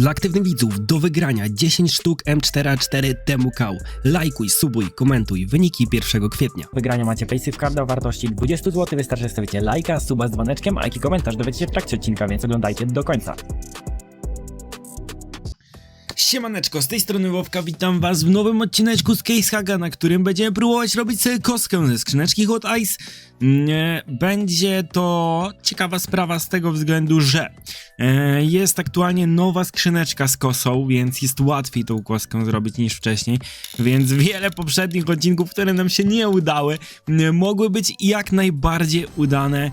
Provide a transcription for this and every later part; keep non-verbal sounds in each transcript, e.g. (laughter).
Dla aktywnych widzów do wygrania 10 sztuk M4A4 Temu Kał. Lajkuj, subuj, komentuj wyniki 1 kwietnia. W wygraniu macie Paysafe Carda o wartości 20 zł. Wystarczy, że stawicie lajka, suba z dzwoneczkiem, a jaki komentarz dowiecie się w trakcie odcinka, więc oglądajcie do końca. Siemaneczko, z tej strony Wowka, witam was w nowym odcineczku z Case Haga, na którym będziemy próbować robić sobie kostkę ze skrzyneczki Hot Ice. Będzie to ciekawa sprawa z tego względu, że e, jest aktualnie nowa skrzyneczka z kosą, więc jest łatwiej tą kostkę zrobić niż wcześniej, więc wiele poprzednich odcinków, które nam się nie udały, mogły być jak najbardziej udane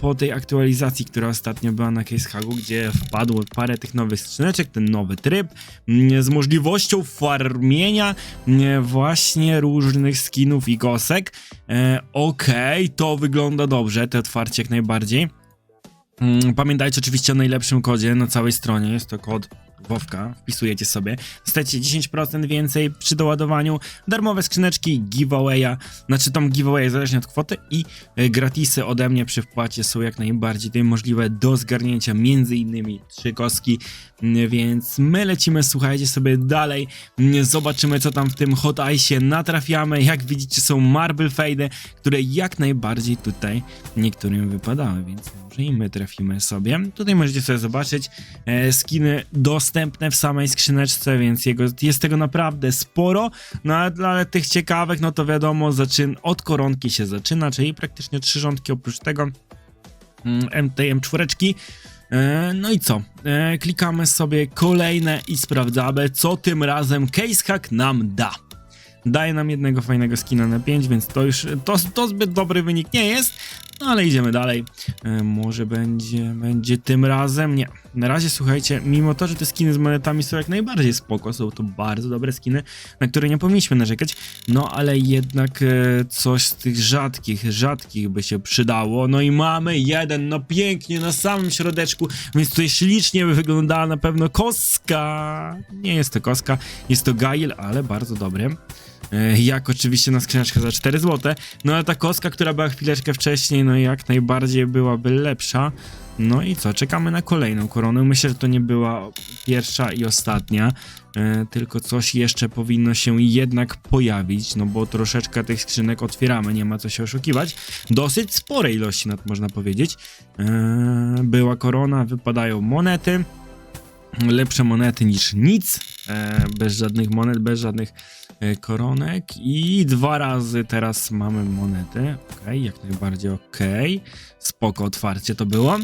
po tej aktualizacji, która ostatnio była na Case Hagu, gdzie wpadło parę tych nowych skrzyneczek, ten nowy tryb, z możliwością farmienia nie, właśnie różnych skinów i kosek. E, Okej, to wygląda dobrze, te otwarcie jak najbardziej. Mm, Pamiętajcie oczywiście o najlepszym kodzie na całej stronie, jest to kod Wowka, wpisujecie sobie, dostajecie 10% więcej przy doładowaniu, darmowe skrzyneczki, giveawaya, znaczy tam giveaway zależnie od kwoty i e, gratisy ode mnie przy wpłacie są jak najbardziej tutaj możliwe do zgarnięcia, między innymi trzy kostki, Mm, więc my lecimy, słuchajcie sobie dalej, Mm, zobaczymy co tam w tym Hot Ice natrafiamy, jak widzicie są Marble Fade, które jak najbardziej tutaj niektórym wypadały, więc może i my trafimy sobie. Tutaj możecie sobie zobaczyć e, skiny dostępne w samej skrzyneczce, więc jego, jest tego naprawdę sporo, no ale dla tych ciekawych, no to wiadomo, zaczyn, od koronki się zaczyna, czyli praktycznie trzy rządki oprócz tego MTM czwóreczki. E, No i co? E, Klikamy sobie kolejne i sprawdzamy, co tym razem Casehack nam da. Daje nam jednego fajnego skina na 5, więc to już to, to zbyt dobry wynik nie jest, no ale idziemy dalej. E, może będzie, będzie tym razem. Nie. Na razie słuchajcie, mimo to, że te skiny z monetami są jak najbardziej spoko, są to bardzo dobre skiny, na które nie powinniśmy narzekać, no ale jednak e, coś z tych rzadkich, rzadkich by się przydało. No i mamy jeden, no pięknie na samym środeczku, więc tutaj ślicznie by wyglądała na pewno koska. Nie jest to koska, jest to Gail, ale bardzo dobry. E, Jak oczywiście na skrzyneczkę za 4 zł. No ale ta kostka, która była chwileczkę wcześniej, no jak najbardziej byłaby lepsza. No i co, czekamy na kolejną koronę. Myślę, że to nie była pierwsza i ostatnia, e, tylko coś jeszcze powinno się jednak pojawić, no bo troszeczkę tych skrzynek otwieramy, nie ma co się oszukiwać. Dosyć spore ilości, nad można powiedzieć. E, była korona, wypadają monety lepsze monety niż nic, bez żadnych monet, bez żadnych koronek i dwa razy teraz mamy monety, ok, jak najbardziej ok, spoko otwarcie to było.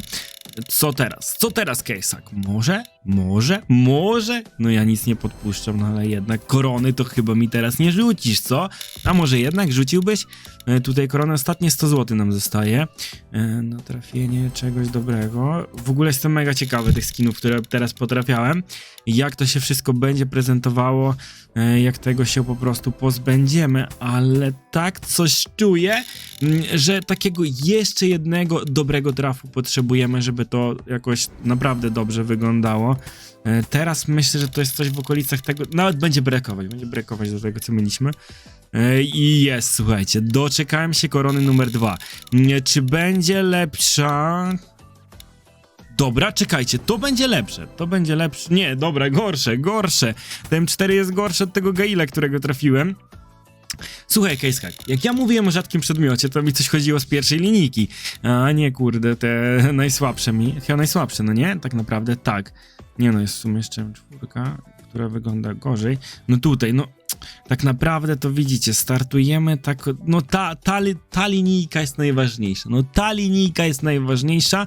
Co teraz? Co teraz, Kejsak? Może? Może? Może? No ja nic nie podpuszczam, no ale jednak korony to chyba mi teraz nie rzucisz, co? A może jednak rzuciłbyś? E, tutaj korona ostatnie 100 zł nam zostaje. E, na trafienie czegoś dobrego. W ogóle jestem mega ciekawy tych skinów, które teraz potrafiałem. Jak to się wszystko będzie prezentowało, e, jak tego się po prostu pozbędziemy, ale tak coś czuję, mm, że takiego jeszcze jednego dobrego trafu potrzebujemy, żeby to jakoś naprawdę dobrze wyglądało. E, Teraz myślę, że to jest coś w okolicach tego, nawet będzie brekować, będzie brekować do tego, co mieliśmy. E, I jest, słuchajcie, doczekałem się korony numer dwa. Nie, Czy będzie lepsza? Dobra, czekajcie, to będzie lepsze, to będzie lepsze. Nie, dobra, gorsze, gorsze. Ten 4 jest gorsze od tego Gaila, którego trafiłem. Słuchaj, Casehack, jak ja mówiłem o rzadkim przedmiocie, to mi coś chodziło z pierwszej linijki. A nie, kurde, te (laughs) najsłabsze mi. Chyba najsłabsze, no nie? Tak naprawdę tak. Nie no, jest w sumie jeszcze czwórka, która wygląda gorzej. No tutaj, no tak naprawdę to widzicie, startujemy tak, no ta, ta, ta linijka jest najważniejsza, no ta linijka jest najważniejsza,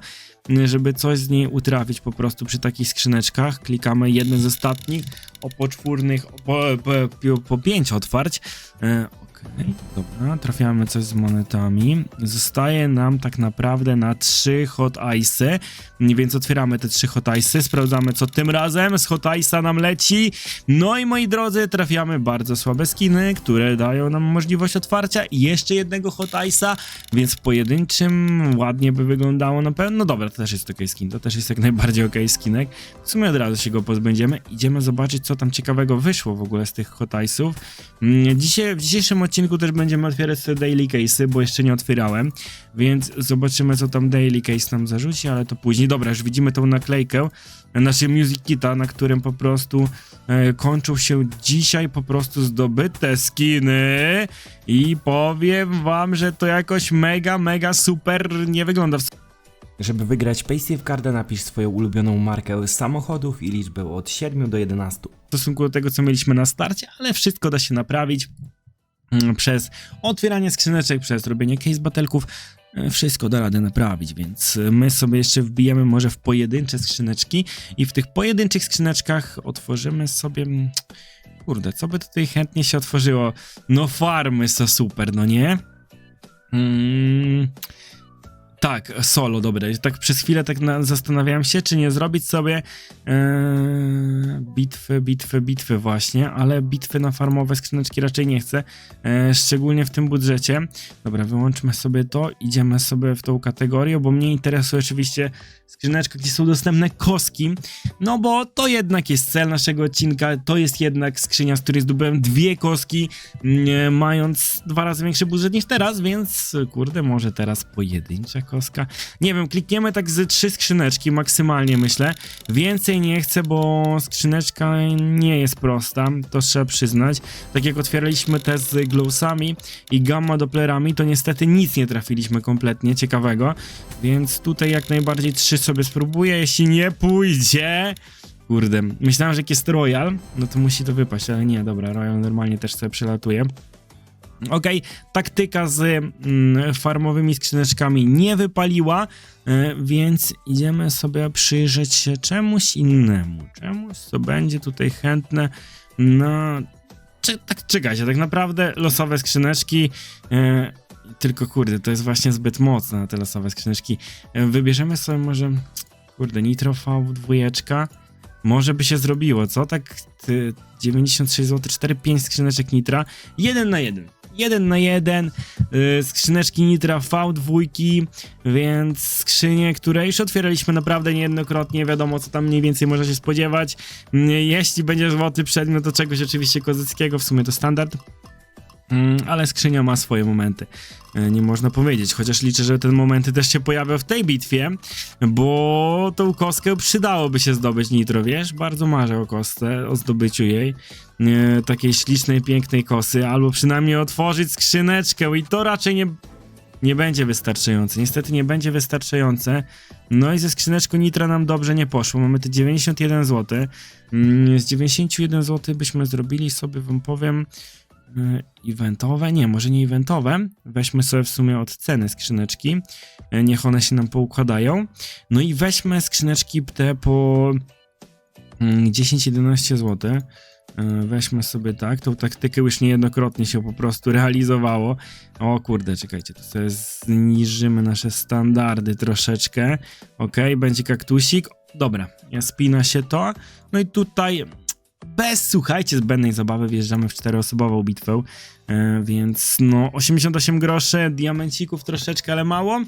żeby coś z niej utrafić po prostu przy takich skrzyneczkach, klikamy jeden z ostatnich, o poczwórnych, o po, po, po, po pięć otwarć, e, Okej, dobra, trafiamy coś z monetami. Zostaje nam tak naprawdę na trzy hot ice, więc otwieramy te trzy hot ice, sprawdzamy co tym razem z hot ice'a nam leci. No i moi drodzy, trafiamy bardzo słabe skiny, które dają nam możliwość otwarcia jeszcze jednego hot ice'a, więc w pojedynczym ładnie by wyglądało na pewno. No dobra, to też jest ok skin, to też jest jak najbardziej ok skinek. W sumie od razu się go pozbędziemy. Idziemy zobaczyć co tam ciekawego wyszło w ogóle z tych hot ice'ów. Mm, Dzisiaj, w dzisiejszym odcinku odcinku też będziemy otwierać sobie daily case'y, bo jeszcze nie otwierałem, więc zobaczymy co tam daily case nam zarzuci, ale to później. Dobra, już widzimy tą naklejkę naszego Music Kita, na którym po prostu e, kończą się dzisiaj po prostu zdobyte skiny i powiem wam, że to jakoś mega, mega super nie wygląda. Żeby wygrać Paysafe Carda napisz swoją ulubioną markę samochodów i liczbę od 7 do 11. w stosunku do tego, co mieliśmy na starcie, ale wszystko da się naprawić przez otwieranie skrzyneczek, przez robienie case batelków. e, Wszystko da radę naprawić, więc e, my sobie jeszcze wbijemy może w pojedyncze skrzyneczki i w tych pojedynczych skrzyneczkach otworzymy sobie... mm, Kurde, co by tutaj chętnie się otworzyło? No farmy są super, no nie? Mm, tak, solo, dobre. Tak przez chwilę tak na, zastanawiałem się, czy nie zrobić sobie e, bitwy, bitwy, bitwy właśnie, ale bitwy na farmowe skrzyneczki raczej nie chcę, e, szczególnie w tym budżecie. Dobra, wyłączmy sobie to, idziemy sobie w tą kategorię, bo mnie interesuje oczywiście skrzyneczka, gdzie są dostępne koski, no bo to jednak jest cel naszego odcinka, to jest jednak skrzynia, z której zdobyłem dwie koski, nie, mając dwa razy większy budżet niż teraz, więc kurde, może teraz pojedyncza Nie wiem, klikniemy tak z trzy skrzyneczki maksymalnie myślę. Więcej nie chcę, bo skrzyneczka nie jest prosta, to trzeba przyznać. Tak jak otwieraliśmy te z glowsami i gamma dopplerami, to niestety nic nie trafiliśmy kompletnie ciekawego, więc tutaj jak najbardziej trzy sobie spróbuję, jeśli nie pójdzie... Kurde, myślałem, że jak jest Royal, no to musi to wypaść, ale nie, dobra, Royal normalnie też sobie przelatuje. Okej, taktyka z mm, farmowymi skrzyneczkami nie wypaliła, e, więc idziemy sobie przyjrzeć się czemuś innemu. Czemuś, co będzie tutaj chętne na... Czy, tak, czekajcie, tak naprawdę losowe skrzyneczki... E, tylko kurde, to jest właśnie zbyt mocne na te losowe skrzyneczki. E, wybierzemy sobie może... Kurde, Nitro V2. Może by się zrobiło, co? Tak ty, 96 zł, 4-5 skrzyneczek Nitra. Jeden na jeden. Jeden na jeden. Yy, skrzyneczki Nitra V2, więc skrzynie, które już otwieraliśmy naprawdę niejednokrotnie. Wiadomo, co tam mniej więcej można się spodziewać. Yy, jeśli będzie złoty przedmiot, to czegoś oczywiście kozyckiego, w sumie to standard. Mm, ale skrzynia ma swoje momenty. E, Nie można powiedzieć, chociaż liczę, że te momenty też się pojawią w tej bitwie, bo tą kostkę przydałoby się zdobyć nitro, wiesz? Bardzo marzę o kostce, o zdobyciu jej. E, takiej ślicznej, pięknej kosy, albo przynajmniej otworzyć skrzyneczkę i to raczej nie, nie będzie wystarczające. Niestety nie będzie wystarczające. No i ze skrzyneczką nitra nam dobrze nie poszło. Mamy te 91 zł. Mm, Z 91 zł byśmy zrobili sobie, wam powiem, eventowe? Nie, może nie eventowe. Weźmy sobie w sumie od ceny skrzyneczki. Y, Niech one się nam poukładają. No i weźmy skrzyneczki te po mm, 10-11 zł. Y, Weźmy sobie tak, tą taktykę już niejednokrotnie się po prostu realizowało. O kurde, czekajcie, to sobie zniżymy nasze standardy troszeczkę. Ok, będzie kaktusik. Dobra, spina się to. No i tutaj bez, słuchajcie, zbędnej zabawy wjeżdżamy w czteroosobową bitwę, e, więc no 88 groszy, diamencików troszeczkę, ale mało.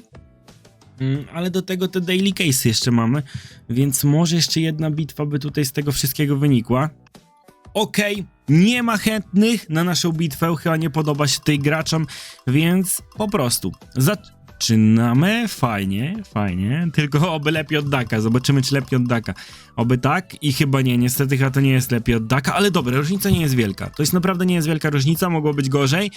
Mm, Ale do tego te daily case jeszcze mamy, więc może jeszcze jedna bitwa by tutaj z tego wszystkiego wynikła. Okej, nie ma chętnych na naszą bitwę, chyba nie podoba się tej graczom, więc po prostu zaczynamy. Fajnie, fajnie, tylko oby lepiej od Daka, zobaczymy czy lepiej od Daka. Oby tak i chyba nie, niestety chyba to nie jest lepiej od Daka, ale dobra, różnica nie jest wielka. To jest naprawdę nie jest wielka różnica, mogło być gorzej.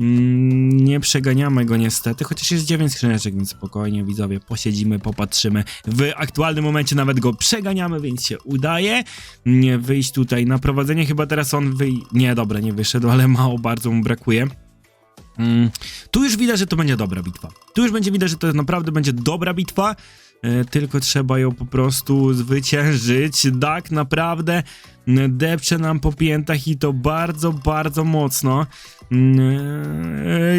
Mm, nie przeganiamy go niestety, chociaż jest 9 skrzyneczek, więc spokojnie widzowie, posiedzimy, popatrzymy. W aktualnym momencie nawet go przeganiamy, więc się udaje. Nie wyjść tutaj na prowadzenie, chyba teraz on wyj... Nie, dobra, nie wyszedł, ale mało bardzo mu brakuje. Mm, tu już widać, że to będzie dobra bitwa. Tu już będzie widać, że to naprawdę będzie dobra bitwa. E, tylko trzeba ją po prostu zwyciężyć. Tak naprawdę depcze nam po piętach i to bardzo, bardzo mocno.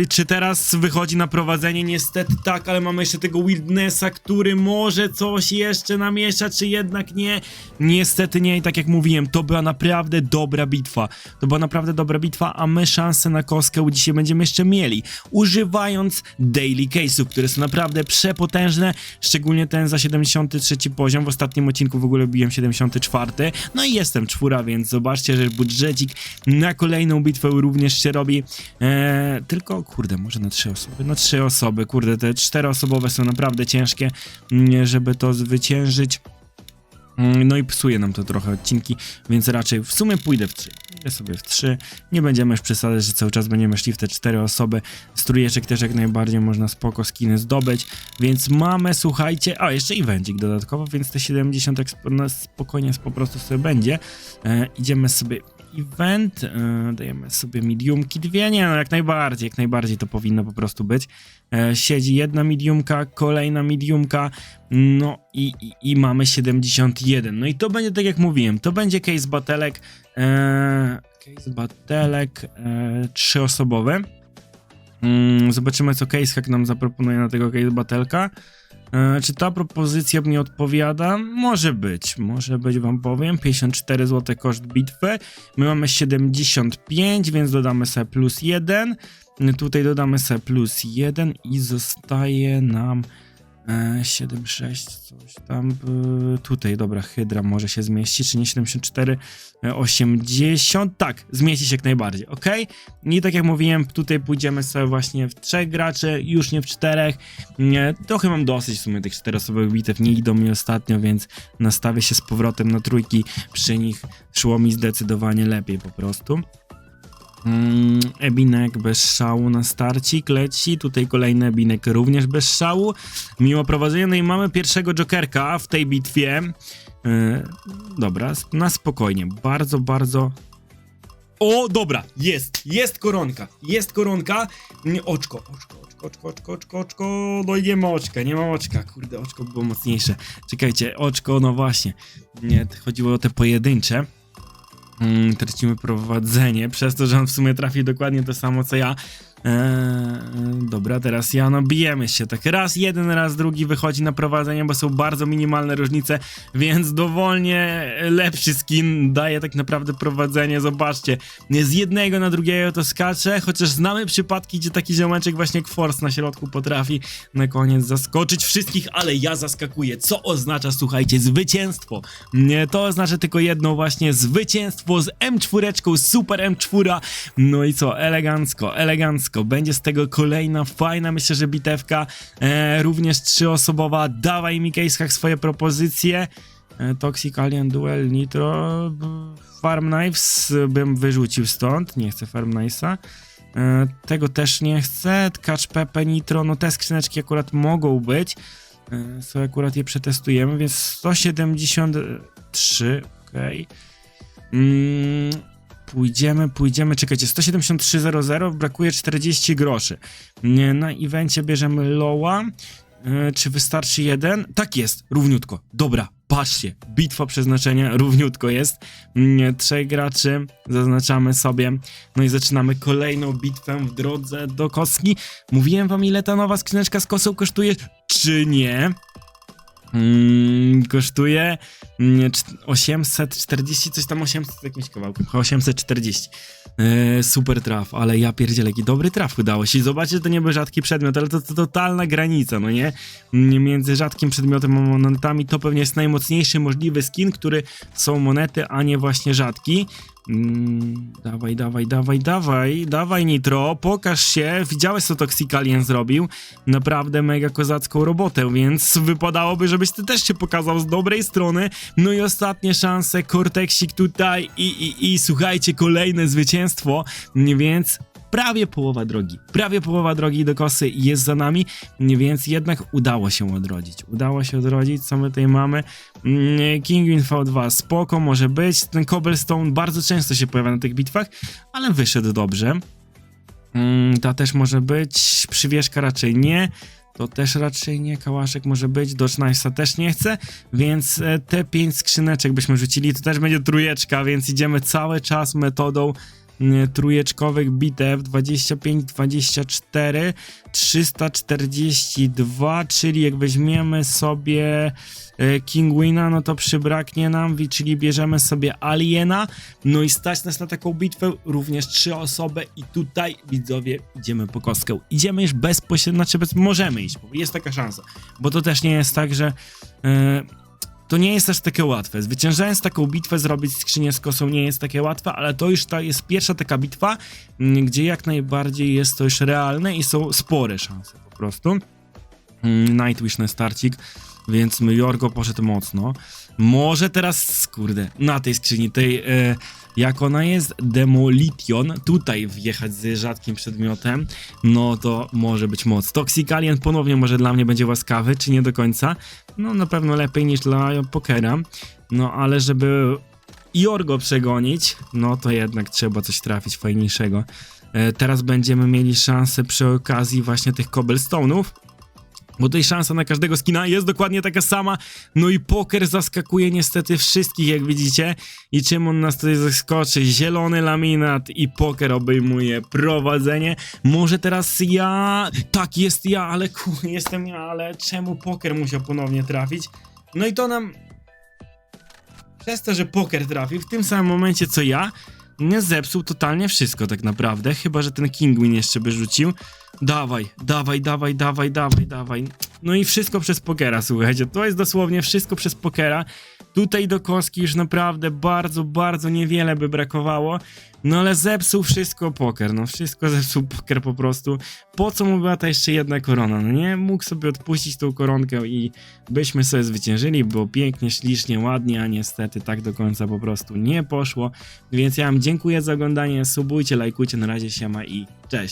Czy teraz wychodzi na prowadzenie? Niestety tak, ale mamy jeszcze tego Wildnessa, który może coś jeszcze namiesza, czy jednak nie? Niestety nie i tak jak mówiłem, to była naprawdę dobra bitwa. To była naprawdę dobra bitwa, a my szansę na kostkę dzisiaj będziemy jeszcze mieli, używając daily case'ów, które są naprawdę przepotężne, szczególnie ten za 73 poziom. W ostatnim odcinku w ogóle biłem 74, no i jestem M4, więc zobaczcie, że budżecik na kolejną bitwę również się robi. E, tylko, kurde, może na trzy osoby? Na trzy osoby, kurde, te czteroosobowe są naprawdę ciężkie, mm, żeby to zwyciężyć. Mm, No i psuje nam to trochę odcinki, więc raczej w sumie pójdę w 3. Pójdę sobie w 3. Nie będziemy już przesadzać, że cały czas będziemy szli w te 4 osoby. Strójeczek też jak najbardziej można spoko skiny zdobyć, więc mamy, słuchajcie, a jeszcze evencik dodatkowo, więc te 70 tak sp- no, spokojnie po prostu sobie będzie. E, idziemy sobie event, e, dajemy sobie mediumki dwie, nie no jak najbardziej, jak najbardziej to powinno po prostu być. E, siedzi jedna mediumka, kolejna mediumka, no i, i, i mamy 71. No i to będzie tak jak mówiłem, to będzie case batelek, e, case batelek e, trzyosobowy. Mm, zobaczymy co case hack nam zaproponuje na tego case batelka. E, czy ta propozycja mi odpowiada? Może być, może być wam powiem. 54 zł koszt bitwy. My mamy 75, więc dodamy sobie plus 1. Tutaj dodamy sobie plus 1 i zostaje nam e, 7,6 coś tam. e, Tutaj, dobra, Hydra może się zmieści, czy nie 74, e, 80. Tak, zmieści się jak najbardziej, ok? I tak jak mówiłem, tutaj pójdziemy sobie właśnie w trzech graczy, już nie w czterech. Trochę mam dosyć w sumie tych czteroosobowych bitew, nie idą mi ostatnio, więc nastawię się z powrotem na trójki. Przy nich szło mi zdecydowanie lepiej po prostu. Mm, Ebinek bez szału na starcik leci. Tutaj kolejny Ebinek również bez szału. Mimo prowadzenia, no i mamy pierwszego Jokerka w tej bitwie. Yy, dobra, na spokojnie. Bardzo, bardzo. O, dobra, jest, jest koronka, jest koronka. Nie, oczko, oczko, oczko, oczko, oczko, oczko, oczko. No i nie ma oczka, nie ma oczka. Kurde, oczko było mocniejsze. Czekajcie, oczko, no właśnie. Nie, chodziło o te pojedyncze. Mm, tracimy prowadzenie przez to, że on w sumie trafi dokładnie to samo co ja. Eee, dobra, teraz ja, no bijemy się tak. Raz jeden, raz drugi wychodzi na prowadzenie, bo są bardzo minimalne różnice, więc dowolnie lepszy skin daje tak naprawdę prowadzenie, zobaczcie, z jednego na drugiego to skacze, chociaż znamy przypadki, gdzie taki ziomeczek właśnie Kwors na środku potrafi na koniec zaskoczyć wszystkich, ale ja zaskakuję, co oznacza, słuchajcie, zwycięstwo, nie, to oznacza tylko jedno właśnie, zwycięstwo z M4, super M4, no i co, elegancko, elegancko, będzie z tego kolejna fajna, myślę, że bitewka, e, również trzyosobowa, dawaj mi hack swoje propozycje, e, Toxic Alien Duel Nitro, Farm Knives bym wyrzucił stąd, nie chcę Farm Knivesa, e, tego też nie chcę, Tkacz Pepe Nitro, no te skrzyneczki akurat mogą być, e, sobie akurat je przetestujemy, więc 173, okej. Mm, pójdziemy, pójdziemy, czekajcie, 173.00, brakuje 40 groszy. Na evencie bierzemy Loa. E, czy wystarczy jeden? Tak jest, równiutko. Dobra, patrzcie, bitwa przeznaczenia równiutko jest. Trzech graczy, zaznaczamy sobie. No i zaczynamy kolejną bitwę w drodze do kostki. Mówiłem wam, ile ta nowa skrzyneczka z kosą kosztuje, czy nie? Mm, kosztuje mm, cz- 840, coś tam 800 z jakimś kawałkiem, chyba 840. E, super traf, ale ja pierdzielę, jaki dobry traf udało się. Zobaczcie, to nie był rzadki przedmiot, ale to, to totalna granica, no nie? Mm, Między rzadkim przedmiotem a monetami to pewnie jest najmocniejszy możliwy skin, który są monety, a nie właśnie rzadki. Mm, dawaj, dawaj, dawaj, dawaj, dawaj Nitro, pokaż się. Widziałeś co Toxic Alien zrobił? Naprawdę mega kozacką robotę, więc wypadałoby, żebyś ty też się pokazał z dobrej strony. No i ostatnie szanse, Cortexik tutaj i, i, i słuchajcie, kolejne zwycięstwo, więc prawie połowa drogi, prawie połowa drogi do kosy jest za nami, więc jednak udało się odrodzić. Udało się odrodzić, co my tutaj mamy. Mm, Kingwin V2 spoko, może być. Ten Cobblestone bardzo często się pojawia na tych bitwach, ale wyszedł dobrze. Mm, Ta też może być, przywieszka raczej nie. To też raczej nie, kałaszek może być, Dodge też nie chcę, więc e, te pięć skrzyneczek byśmy rzucili, to też będzie trójeczka, więc idziemy cały czas metodą trójeczkowych bitew 25, 24, 342, czyli jak weźmiemy sobie e, Kingwina, no to przybraknie nam, czyli bierzemy sobie Aliena, no i stać nas na taką bitwę, również trzy osoby i tutaj widzowie idziemy po kostkę. Idziemy już bezpośrednio, znaczy bez, możemy iść, jest taka szansa, bo to też nie jest tak, że e, to nie jest aż takie łatwe. Zwyciężając taką bitwę, zrobić skrzynię z kosą nie jest takie łatwe, ale to już ta jest pierwsza taka bitwa, mm, gdzie jak najbardziej jest to już realne i są spore szanse po prostu. Mm, Nightwish na starcik, więc Jorgo poszedł mocno. Może teraz, kurde, na tej skrzyni, tej, e, jak ona jest, Demolition, tutaj wjechać z rzadkim przedmiotem, no to może być moc. Toxic Alien ponownie może dla mnie będzie łaskawy, czy nie do końca? No na pewno lepiej niż dla Pokera, no ale żeby Jorgo przegonić, no to jednak trzeba coś trafić fajniejszego. E, teraz będziemy mieli szansę przy okazji właśnie tych cobblestone'ów, bo tutaj szansa na każdego skina jest dokładnie taka sama. No i poker zaskakuje niestety wszystkich, jak widzicie. I czym on nas tutaj zaskoczy? Zielony laminat i poker obejmuje prowadzenie. Może teraz ja... Tak, jest ja, ale ku... jestem ja, ale czemu poker musiał ponownie trafić? No i to nam... Przez to, że poker trafił w tym samym momencie co ja, nie zepsuł totalnie wszystko tak naprawdę, chyba że ten Kingwin jeszcze by rzucił. Dawaj, dawaj, dawaj, dawaj, dawaj, dawaj. No i wszystko przez pokera, słuchajcie, to jest dosłownie wszystko przez pokera. Tutaj do kostki już naprawdę bardzo, bardzo niewiele by brakowało. No ale zepsuł wszystko poker, no wszystko (laughs) zepsuł poker po prostu. Po co mu była ta jeszcze jedna korona, no nie? Mógł sobie odpuścić tą koronkę i byśmy sobie zwyciężyli, było pięknie, ślicznie, ładnie, a niestety tak do końca po prostu nie poszło. Więc ja wam dziękuję za oglądanie, subujcie, lajkujcie, na razie siema i cześć.